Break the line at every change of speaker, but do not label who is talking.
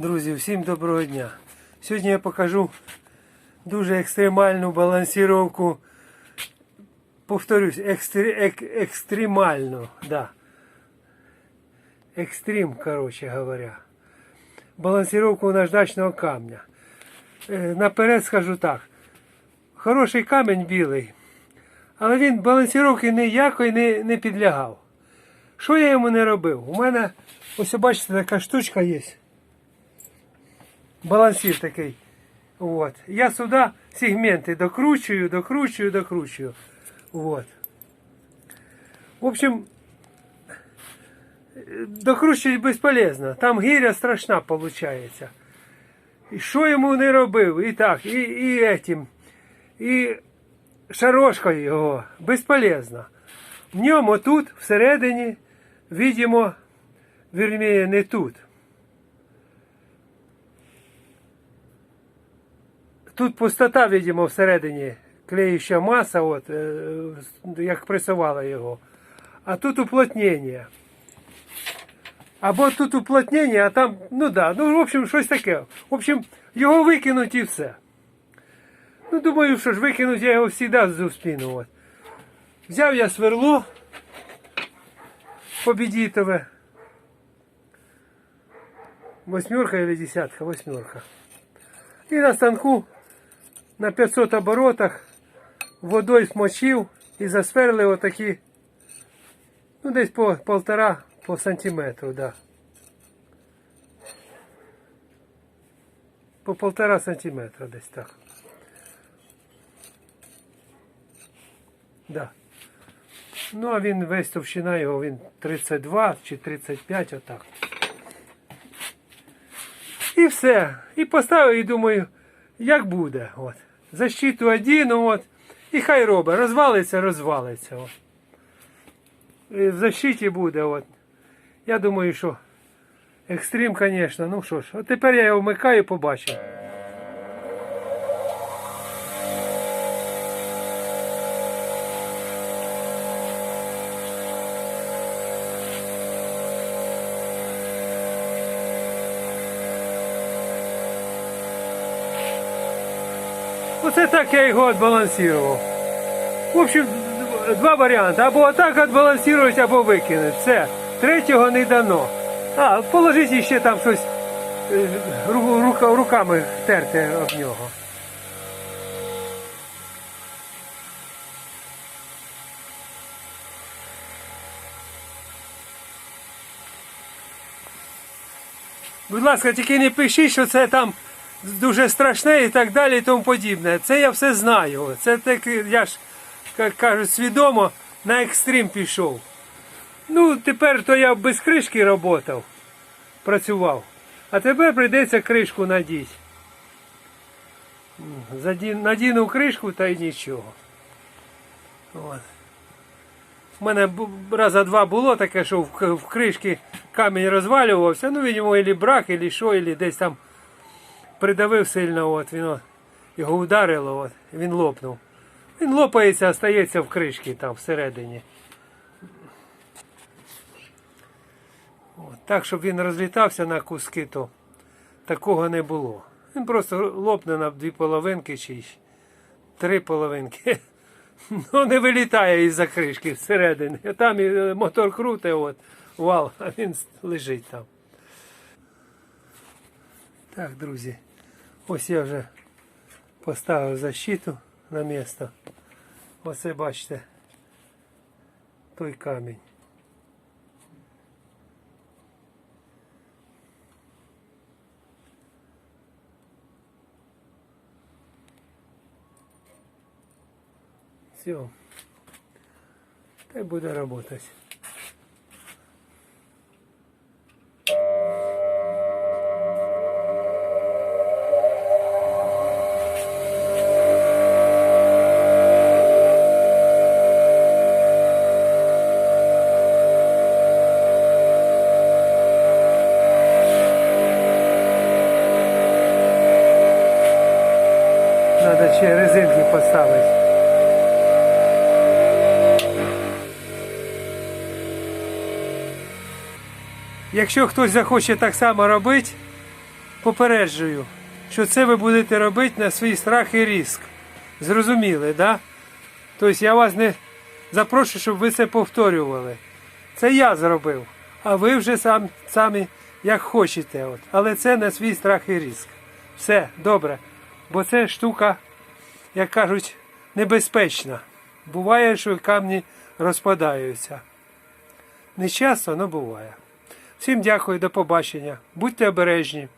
Друзі, всім доброго дня. Сьогодні я покажу дуже екстремальну балансіровку. Повторюсь, екстр... ек... екстремальну, да. Екстрим, короче говоря. Балансіровку наждачного камня. Е, Наперед скажу так. Хороший камінь білий, але він балансіровки ніякої не, не підлягав. Що я йому не робив? У мене, ось бачите, така штучка є. Балансір такий. От. Я сюди сегменти докручую, докручую, докручую. Вот. В общем, докручувати безполезно. Там гіря страшна виходить. І що йому не робив? І так, і, і этим, і шарошкою його. Безполезно. В ньому тут, всередині, видимо, вірніше, не тут. Тут пустота, видимо, всередині клеюща маса, от, е, як пресувала його. А тут уплотнення. Або тут уплотнення, а там, ну да, ну, в общем, щось таке. В общем, його викинуть і все. Ну, думаю, що ж викинуть я його завжди за спину. От. Взяв я сверло победитове. Восьмерка или десятка? Восьмерка. І на станку на 500 оборотах водою смочив і засверли отакі, ну десь по полтора по сантиметру, да. По полтора сантиметра десь так. Да. Ну, а він весь товщина його, він 32 чи 35, отак. І все. І поставив, і думаю, як буде. От. Защиту один, от. І хай робить. Розвалиться, розвалиться. От. І в защиті буде. От. Я думаю, що екстрим, звісно. Ну що ж, от тепер я його вмикаю, побачив. Оце так я його відбалансував. В общем, два варіанти. Або отак відбалансувати, або викинути. Все. Третього не дано. А, положіть ще там щось е, ру- рука- руками терти об нього. Будь ласка, тільки не пишіть, що це там дуже страшне і так далі, і тому подібне. Це я все знаю. Це так, я ж, як кажуть, свідомо на екстрим пішов. Ну, тепер то я без кришки працював, працював. А тепер прийдеться кришку надіти. Надіну кришку та й нічого. От. У мене раза два було таке, що в, кришки камінь розвалювався. Ну, видимо, і брак, і що, і десь там придавив сильно, от, він, його ударило, от, він лопнув. Він лопається, остається в кришці там всередині. От, так, щоб він розлітався на куски, то такого не було. Він просто лопне на дві половинки чи три половинки. Ну, не вилітає із-за кришки всередини. Там е, мотор круте, от, вал, а він лежить там. Так, друзі, ось я вже поставив защиту на місце. Оце бачите, той камінь. Все. Так буде работать. Ще резинки поставити. Якщо хтось захоче так само робити, попереджую, що це ви будете робити на свій страх і риск. Зрозуміли? Да? Тобто я вас не запрошую, щоб ви це повторювали. Це я зробив, а ви вже сам, самі як хочете. От. Але це на свій страх і риск. Все, добре. Бо це штука, як кажуть, небезпечна. Буває, що камні розпадаються. Не часто, але буває. Всім дякую, до побачення. Будьте обережні.